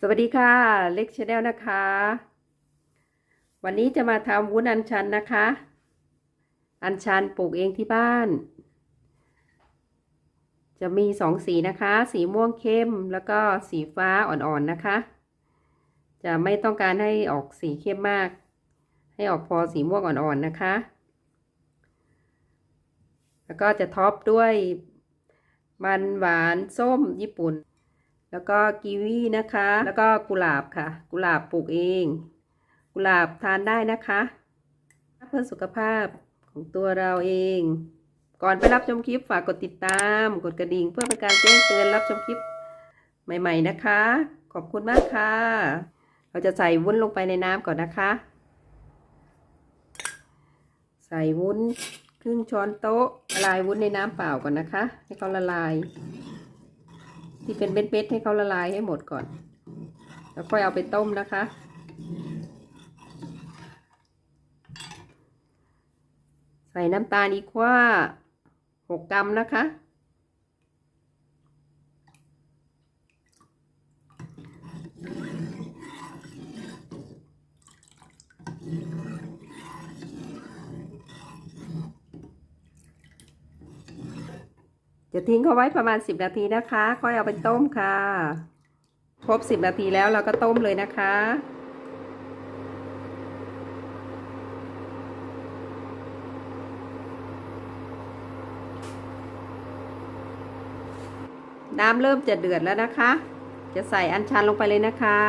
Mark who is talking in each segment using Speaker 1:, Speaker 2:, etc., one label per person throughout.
Speaker 1: สวัสดีค่ะ เล็กชาแนลนะคะ วันนี้จะมาทำวุ้นอัญชันนะคะ อัญชันปลูกเองที่บ้าน จะมีสองสีนะคะ สีม่วงเข้มแล้วก็สีฟ้าอ่อนๆนะคะ จะไม่ต้องการให้ออกสีเข้มมาก ให้ออกพอสีม่วงอ่อนๆนะคะ แล้วก็จะท็อปด้วยมันหวานส้มญี่ปุ่น แล้วก็กีวีนะคะ แล้วก็กุหลาบค่ะ กุหลาบปลูกเอง กุหลาบทานได้นะคะ เพื่อสุขภาพของตัวเราเอง ก่อนไปรับชมคลิปฝากกดติดตาม กดกระดิ่งเพื่อเป็นการแจ้งเตือนรับชมคลิปใหม่ ๆนะคะ ขอบคุณมากค่ะ เราจะใส่วุ้นลงไปในน้ำก่อนนะคะ ใส่วุ้นครึ่งช้อนโต๊ะละลายวุ้นในน้ำเปล่าก่อนนะคะ ให้เขาละลาย ที่เป็นเม็ดๆให้เขาละลายให้หมดก่อน แล้วค่อยเอาไปต้มนะคะ ใส่น้ำตาลอีกว่าหกกรัมนะคะ จะทิ้งเขาไว้ประมาณ 10 นาทีนะคะ ค่อยเอาไปต้มค่ะ ครบ 10 นาทีแล้วเราก็ต้มเลยนะคะ น้ำเริ่มจะเดือดแล้วนะคะ จะใส่อัญชันลงไปเลยนะคะ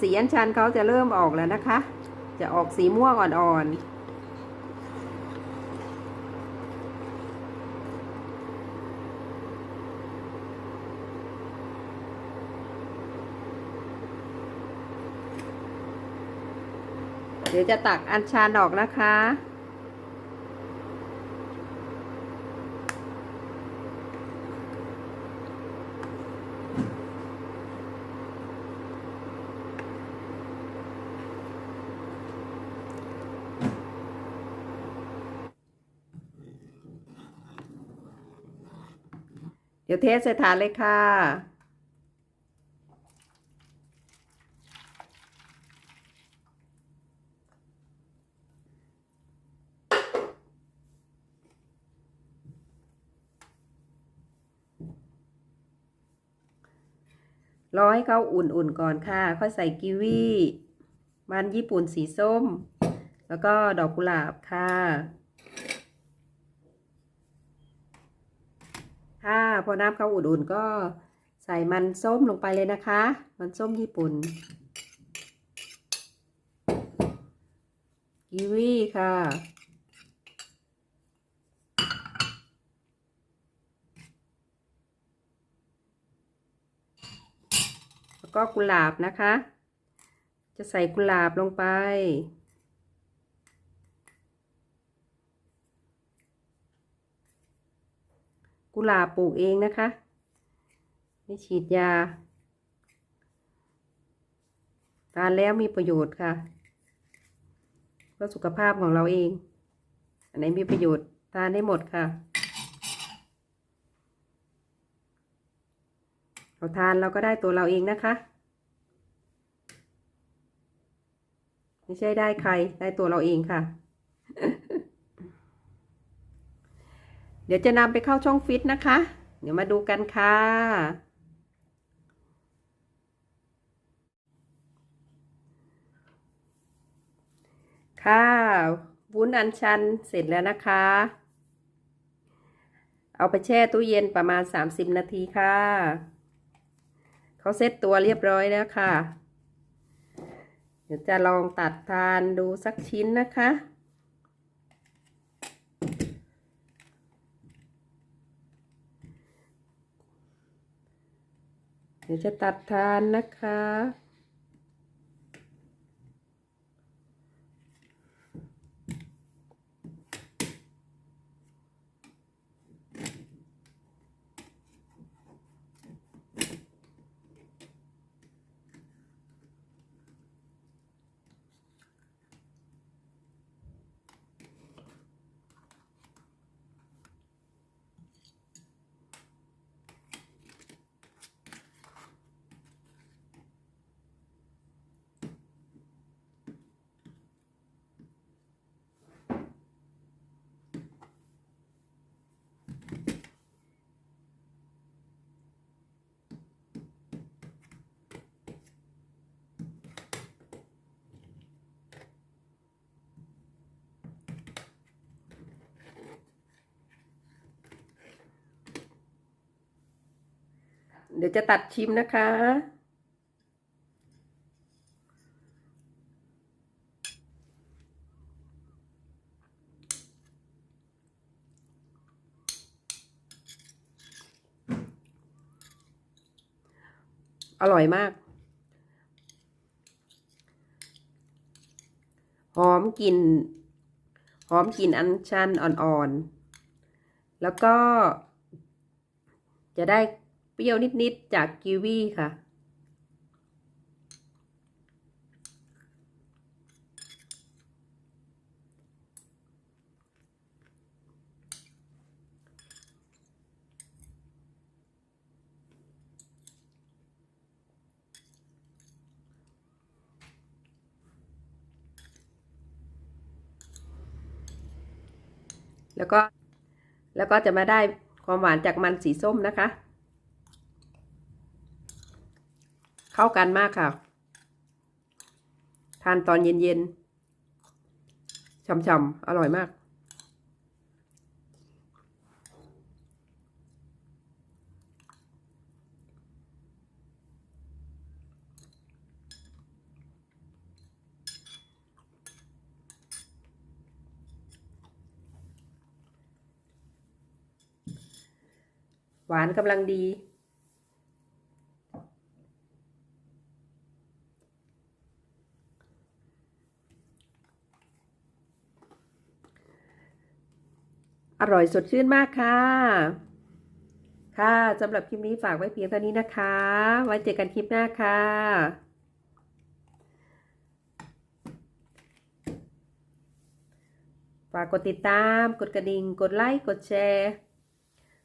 Speaker 1: สีอัญชันเขาจะเริ่มออกแล้วนะคะ จะออกสีม่วงอ่อนๆเดี๋ยวจะตักอัญชันออกนะคะ ดี๋ยวเทใส่ถาเลยค่ะ รอให้เขาอุ่นๆก่อนค่ะ ค่อยใส่กีวีมันญี่ปุ่นสีส้ม แล้วก็ดอกกุหลาบค่ะ ค่ะพอน้ำเขาอุ่นๆก็ใส่มันส้มลงไปเลยนะคะ มันส้มญี่ปุ่นกีวีค่ะ แล้วก็กุหลาบนะคะ จะใส่กุหลาบลงไป กุหลาบปลูกเองนะคะไม่ฉีดยาทานแล้วมีประโยชน์ค่ะเพื่อสุขภาพของเราเอง อันไหนมีประโยชน์ทานได้หมดค่ะเราทานเราก็ได้ตัวเราเองนะคะ ไม่ใช่ได้ใครได้ตัวเราเองค่ะ เดี๋ยวจะนำไปเข้าช่องฟิตนะคะ เดี๋ยวมาดูกันค่ะ ค่ะวุ้นอันชันเสร็จแล้วนะคะ เอาไปแช่ตู้เย็นประมาณ 30 นาทีค่ะ เขาเซ็ตตัวเรียบร้อยแล้วค่ะ เดี๋ยวจะลองตัดทานดูสักชิ้นนะคะ เดี๋ยวจะตัดทานนะคะ น ดี๋ยวจะตัดชิมนะคะ อร่อยมาก หอมกลิ่น หอมกลิ่นอัญชันอ่อนๆ แล้วก็จะได้ เปรี้ยวนิดๆจากกีวีค่ะ แล้วก็แล้วก็จะมาได้ความหวานจากมันสีส้มนะคะ เข้ากันมากค่ะ ทานตอนเย็นๆช่ำๆอร่อยมาก หวานกำลังดี อร่อยสดชื่นมากค่ะ ค่ะสำหรับคลิปนี้ฝากไว้เพียงเท่านี้นะคะ ไว้เจอกันคลิปหน้าค่ะฝากกดติดตาม กดกระดิ่ง กดไลค์ กดแชร์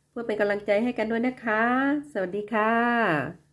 Speaker 1: เพื่อเป็นกำลังใจให้กันด้วยนะคะ สวัสดีค่ะ